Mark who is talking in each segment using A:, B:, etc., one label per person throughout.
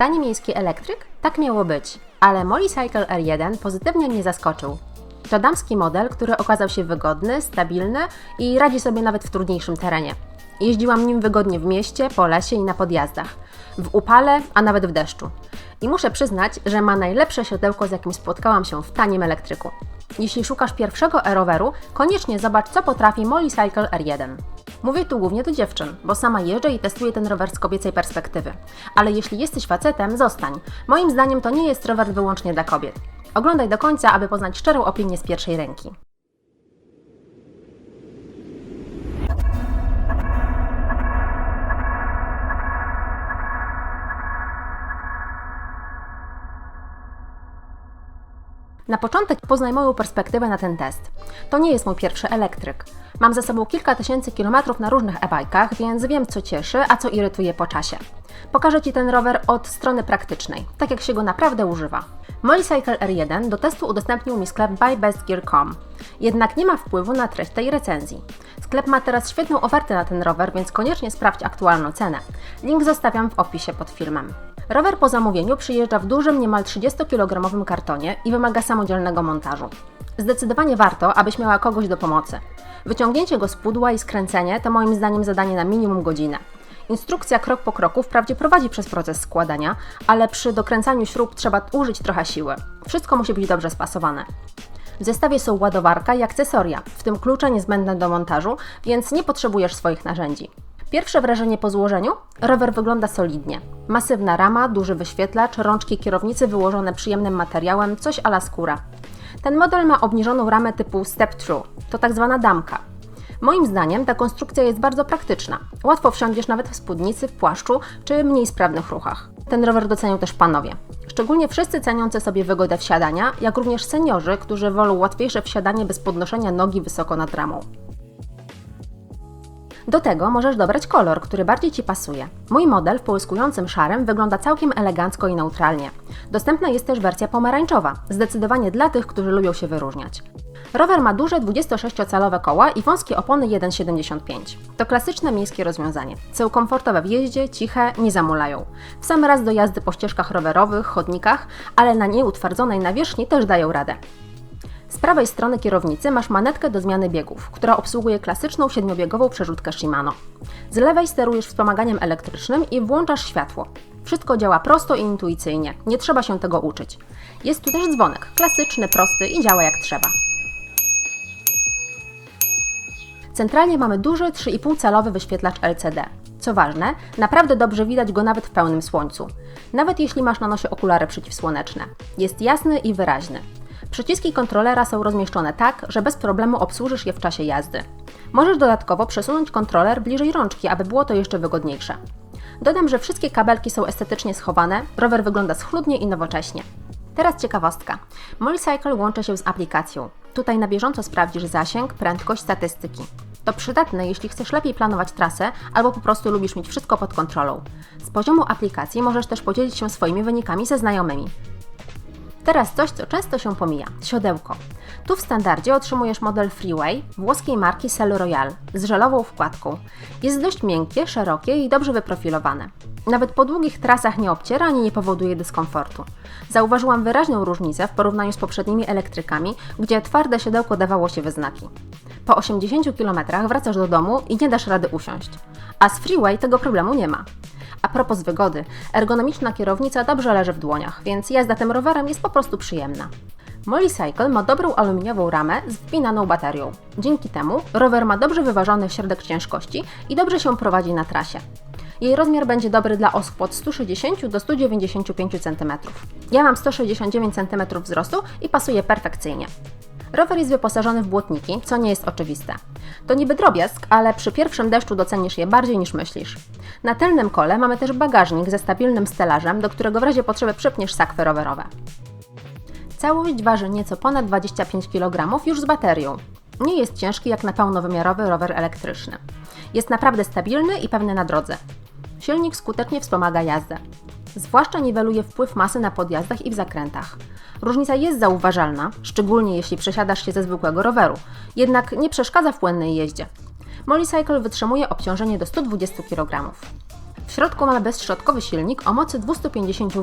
A: Tani miejski elektryk? Tak miało być, ale Motorcycle R1 pozytywnie mnie zaskoczył. To damski model, który okazał się wygodny, stabilny i radzi sobie nawet w trudniejszym terenie. Jeździłam nim wygodnie w mieście, po lesie i na podjazdach, w upale, a nawet w deszczu. I muszę przyznać, że ma najlepsze siodełko, z jakim spotkałam się w tanim elektryku. Jeśli szukasz pierwszego e-roweru, koniecznie zobacz, co potrafi Motorcycle R1. Mówię tu głównie do dziewczyn, bo sama jeżdżę i testuję ten rower z kobiecej perspektywy. Ale jeśli jesteś facetem, zostań. Moim zdaniem to nie jest rower wyłącznie dla kobiet. Oglądaj do końca, aby poznać szczerą opinię z pierwszej ręki. Na początek poznaj moją perspektywę na ten test. To nie jest mój pierwszy elektryk. Mam za sobą kilka tysięcy kilometrów na różnych e-bajkach, więc wiem co cieszy, a co irytuje po czasie. Pokażę Ci ten rower od strony praktycznej, tak jak się go naprawdę używa. Motorcycle R1 do testu udostępnił mi sklep buybestgear.com. Jednak nie ma wpływu na treść tej recenzji. Sklep ma teraz świetną ofertę na ten rower, więc koniecznie sprawdź aktualną cenę. Link zostawiam w opisie pod filmem. Rower po zamówieniu przyjeżdża w dużym, niemal 30-kilogramowym kartonie i wymaga samodzielnego montażu. Zdecydowanie warto, abyś miała kogoś do pomocy. Wyciągnięcie go z pudła i skręcenie to moim zdaniem zadanie na minimum godzinę. Instrukcja krok po kroku wprawdzie prowadzi przez proces składania, ale przy dokręcaniu śrub trzeba użyć trochę siły. Wszystko musi być dobrze spasowane. W zestawie są ładowarka i akcesoria, w tym klucze niezbędne do montażu, więc nie potrzebujesz swoich narzędzi. Pierwsze wrażenie po złożeniu? Rower wygląda solidnie. Masywna rama, duży wyświetlacz, rączki kierownicy wyłożone przyjemnym materiałem, coś ala skóra. Ten model ma obniżoną ramę typu step through, to tak zwana damka. Moim zdaniem ta konstrukcja jest bardzo praktyczna. Łatwo wsiądziesz nawet w spódnicy, w płaszczu czy mniej sprawnych ruchach. Ten rower docenią też panowie. Szczególnie wszyscy ceniący sobie wygodę wsiadania, jak również seniorzy, którzy wolą łatwiejsze wsiadanie bez podnoszenia nogi wysoko nad ramą. Do tego możesz dobrać kolor, który bardziej Ci pasuje. Mój model w połyskującym szarym wygląda całkiem elegancko i neutralnie. Dostępna jest też wersja pomarańczowa, zdecydowanie dla tych, którzy lubią się wyróżniać. Rower ma duże 26-calowe koła i wąskie opony 1,75. To klasyczne miejskie rozwiązanie. Są komfortowe w jeździe, ciche, nie zamulają. W sam raz do jazdy po ścieżkach rowerowych, chodnikach, ale na nieutwardzonej nawierzchni też dają radę. Z prawej strony kierownicy masz manetkę do zmiany biegów, która obsługuje klasyczną siedmiobiegową przerzutkę Shimano. Z lewej sterujesz wspomaganiem elektrycznym i włączasz światło. Wszystko działa prosto i intuicyjnie, nie trzeba się tego uczyć. Jest tu też dzwonek, klasyczny, prosty i działa jak trzeba. Centralnie mamy duży 3,5-calowy wyświetlacz LCD. Co ważne, naprawdę dobrze widać go nawet w pełnym słońcu. Nawet jeśli masz na nosie okulary przeciwsłoneczne. Jest jasny i wyraźny. Przyciski kontrolera są rozmieszczone tak, że bez problemu obsłużysz je w czasie jazdy. Możesz dodatkowo przesunąć kontroler bliżej rączki, aby było to jeszcze wygodniejsze. Dodam, że wszystkie kabelki są estetycznie schowane, rower wygląda schludnie i nowocześnie. Teraz ciekawostka. Motorcycle łączy się z aplikacją. Tutaj na bieżąco sprawdzisz zasięg, prędkość, statystyki. To przydatne, jeśli chcesz lepiej planować trasę albo po prostu lubisz mieć wszystko pod kontrolą. Z poziomu aplikacji możesz też podzielić się swoimi wynikami ze znajomymi. Teraz coś, co często się pomija siodełko. Tu w standardzie otrzymujesz model Freeway włoskiej marki Cell Royal z żelową wkładką. Jest dość miękkie, szerokie i dobrze wyprofilowane. Nawet po długich trasach nie obciera ani nie powoduje dyskomfortu. Zauważyłam wyraźną różnicę w porównaniu z poprzednimi elektrykami, gdzie twarde siodełko dawało się we znaki. Po 80 km wracasz do domu i nie dasz rady usiąść. A z Freeway tego problemu nie ma. A propos wygody, ergonomiczna kierownica dobrze leży w dłoniach, więc jazda tym rowerem jest po prostu przyjemna. Motorcycle ma dobrą aluminiową ramę z wpinaną baterią. Dzięki temu rower ma dobrze wyważony środek ciężkości i dobrze się prowadzi na trasie. Jej rozmiar będzie dobry dla osób od 160 do 195 cm. Ja mam 169 cm wzrostu i pasuje perfekcyjnie. Rower jest wyposażony w błotniki, co nie jest oczywiste. To niby drobiazg, ale przy pierwszym deszczu docenisz je bardziej niż myślisz. Na tylnym kole mamy też bagażnik ze stabilnym stelażem, do którego w razie potrzeby przypniesz sakwy rowerowe. Całość waży nieco ponad 25 kg już z baterią. Nie jest ciężki jak na pełnowymiarowy rower elektryczny. Jest naprawdę stabilny i pewny na drodze. Silnik skutecznie wspomaga jazdę. Zwłaszcza niweluje wpływ masy na podjazdach i w zakrętach. Różnica jest zauważalna, szczególnie jeśli przesiadasz się ze zwykłego roweru, jednak nie przeszkadza w płynnej jeździe. Motorcycle wytrzymuje obciążenie do 120 kg. W środku mamy bezszczotkowy silnik o mocy 250 W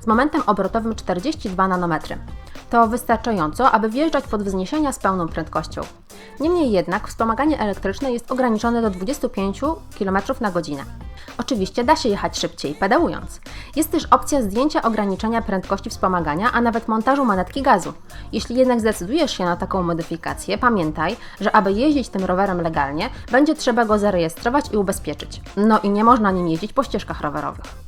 A: z momentem obrotowym 42 nanometry. To wystarczająco, aby wjeżdżać pod wzniesienia z pełną prędkością. Niemniej jednak wspomaganie elektryczne jest ograniczone do 25 km na godzinę. Oczywiście da się jechać szybciej, pedałując. Jest też opcja zdjęcia ograniczenia prędkości wspomagania, a nawet montażu manetki gazu. Jeśli jednak zdecydujesz się na taką modyfikację, pamiętaj, że aby jeździć tym rowerem legalnie, będzie trzeba go zarejestrować i ubezpieczyć. No i nie można nim jeździć po ścieżkach rowerowych.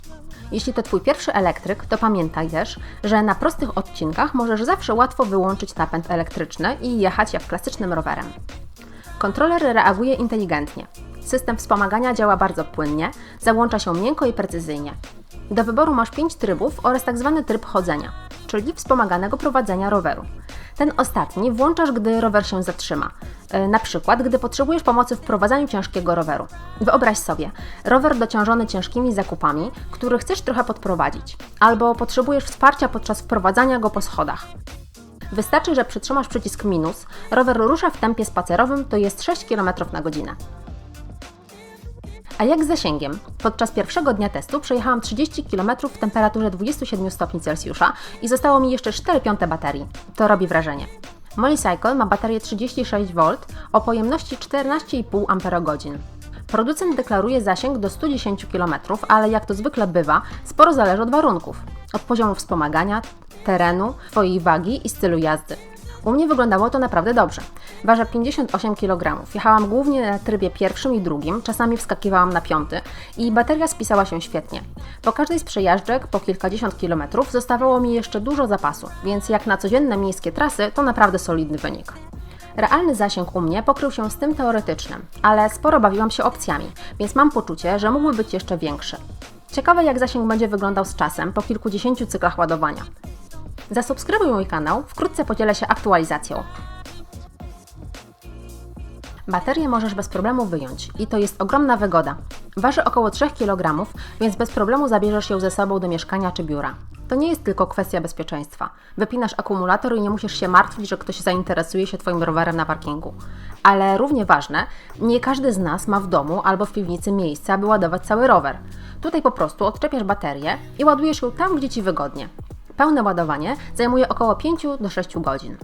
A: Jeśli to Twój pierwszy elektryk, to pamiętaj też, że na prostych odcinkach możesz zawsze łatwo wyłączyć napęd elektryczny i jechać jak klasycznym rowerem. Kontroler reaguje inteligentnie. System wspomagania działa bardzo płynnie, załącza się miękko i precyzyjnie. Do wyboru masz 5 trybów oraz tzw. Tak tryb chodzenia, czyli wspomaganego prowadzenia roweru. Ten ostatni włączasz, gdy rower się zatrzyma. E, na przykład, gdy potrzebujesz pomocy w prowadzeniu ciężkiego roweru. Wyobraź sobie, rower dociążony ciężkimi zakupami, który chcesz trochę podprowadzić, albo potrzebujesz wsparcia podczas wprowadzania go po schodach. Wystarczy, że przytrzymasz przycisk minus, rower rusza w tempie spacerowym, to jest 6 km na godzinę. A jak z zasięgiem? Podczas pierwszego dnia testu przejechałam 30 km w temperaturze 27 stopni Celsjusza i zostało mi jeszcze 4 piąte baterii. To robi wrażenie. Molycycle ma baterię 36V o pojemności 14,5 Ah. Producent deklaruje zasięg do 110 km, ale jak to zwykle bywa, sporo zależy od warunków. Od poziomu wspomagania, terenu, Twojej wagi i stylu jazdy. U mnie wyglądało to naprawdę dobrze. Ważę 58 kg. Jechałam głównie na trybie pierwszym i drugim, czasami wskakiwałam na piąty i bateria spisała się świetnie. Po każdej z przejażdżek, po kilkadziesiąt kilometrów, zostawało mi jeszcze dużo zapasu, więc jak na codzienne miejskie trasy, to naprawdę solidny wynik. Realny zasięg u mnie pokrył się z tym teoretycznym, ale sporo bawiłam się opcjami, więc mam poczucie, że mógłby być jeszcze większy. Ciekawe jak zasięg będzie wyglądał z czasem po kilkudziesięciu cyklach ładowania. Zasubskrybuj mój kanał, wkrótce podzielę się aktualizacją. Baterię możesz bez problemu wyjąć i to jest ogromna wygoda. Waży około 3 kg, więc bez problemu zabierzesz ją ze sobą do mieszkania czy biura. To nie jest tylko kwestia bezpieczeństwa. Wypinasz akumulator i nie musisz się martwić, że ktoś zainteresuje się Twoim rowerem na parkingu. Ale równie ważne, nie każdy z nas ma w domu albo w piwnicy miejsce, aby ładować cały rower. Tutaj po prostu odczepiasz baterię i ładujesz ją tam, gdzie Ci wygodnie. Pełne ładowanie zajmuje około 5 do 6 godzin.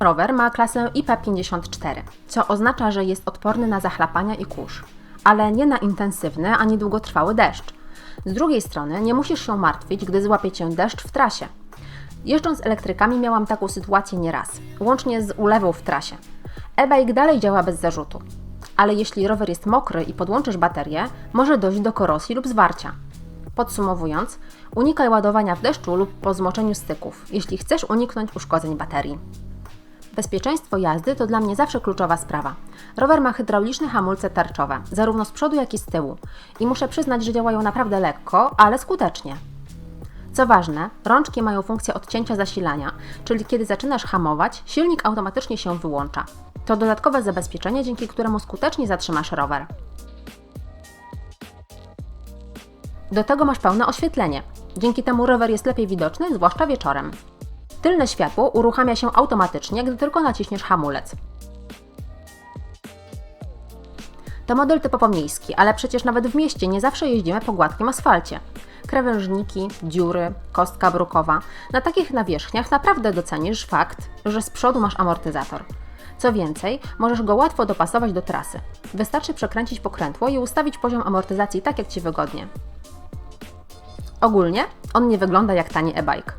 A: Rower ma klasę IP54, co oznacza, że jest odporny na zachlapania i kurz, ale nie na intensywny ani długotrwały deszcz. Z drugiej strony nie musisz się martwić, gdy złapie cię deszcz w trasie. Jeżdżąc elektrykami miałam taką sytuację nieraz, łącznie z ulewą w trasie. E-bike dalej działa bez zarzutu, ale jeśli rower jest mokry i podłączysz baterię, może dojść do korozji lub zwarcia. Podsumowując, unikaj ładowania w deszczu lub po zmoczeniu styków, jeśli chcesz uniknąć uszkodzeń baterii. Bezpieczeństwo jazdy to dla mnie zawsze kluczowa sprawa. Rower ma hydrauliczne hamulce tarczowe, zarówno z przodu, jak i z tyłu. I muszę przyznać, że działają naprawdę lekko, ale skutecznie. Co ważne, rączki mają funkcję odcięcia zasilania, czyli kiedy zaczynasz hamować, silnik automatycznie się wyłącza. To dodatkowe zabezpieczenie, dzięki któremu skutecznie zatrzymasz rower. Do tego masz pełne oświetlenie. Dzięki temu rower jest lepiej widoczny, zwłaszcza wieczorem. Tylne światło uruchamia się automatycznie, gdy tylko naciśniesz hamulec. To model typowo miejski, ale przecież nawet w mieście nie zawsze jeździmy po gładkim asfalcie. Krawężniki, dziury, kostka brukowa. Na takich nawierzchniach naprawdę docenisz fakt, że z przodu masz amortyzator. Co więcej, możesz go łatwo dopasować do trasy. Wystarczy przekręcić pokrętło i ustawić poziom amortyzacji tak, jak Ci wygodnie. Ogólnie on nie wygląda jak tani e-bike.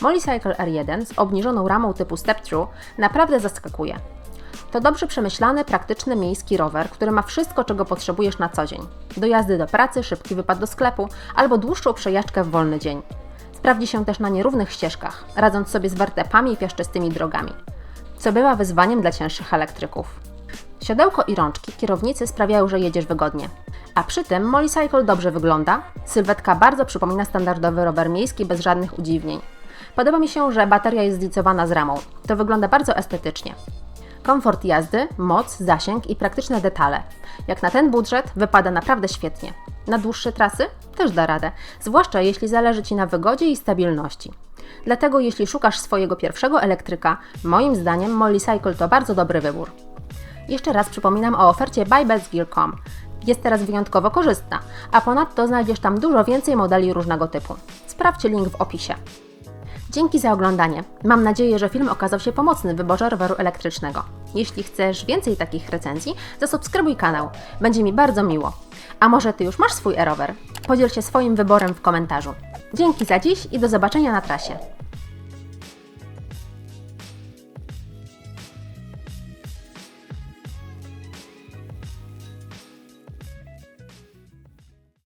A: Molycycle R1 z obniżoną ramą typu Step-Through naprawdę zaskakuje. To dobrze przemyślany, praktyczny miejski rower, który ma wszystko, czego potrzebujesz na co dzień. Do jazdy do pracy, szybki wypad do sklepu albo dłuższą przejażdżkę w wolny dzień. Sprawdzi się też na nierównych ścieżkach, radząc sobie z wartepami i piaszczystymi drogami, co bywa wyzwaniem dla cięższych elektryków. Siodełko i rączki kierownicy sprawiają, że jedziesz wygodnie. A przy tym Molycycle dobrze wygląda, sylwetka bardzo przypomina standardowy rower miejski bez żadnych udziwnień. Podoba mi się, że bateria jest zlicowana z ramą. To wygląda bardzo estetycznie. Komfort jazdy, moc, zasięg i praktyczne detale. Jak na ten budżet wypada naprawdę świetnie. Na dłuższe trasy też da radę, zwłaszcza jeśli zależy Ci na wygodzie i stabilności. Dlatego jeśli szukasz swojego pierwszego elektryka, moim zdaniem Molycycle to bardzo dobry wybór. Jeszcze raz przypominam o ofercie buybestgear.com. Jest teraz wyjątkowo korzystna, a ponadto znajdziesz tam dużo więcej modeli różnego typu. Sprawdź link w opisie. Dzięki za oglądanie. Mam nadzieję, że film okazał się pomocny w wyborze roweru elektrycznego. Jeśli chcesz więcej takich recenzji, zasubskrybuj kanał. Będzie mi bardzo miło. A może Ty już masz swój e-rower? Podziel się swoim wyborem w komentarzu. Dzięki za dziś i do zobaczenia na trasie.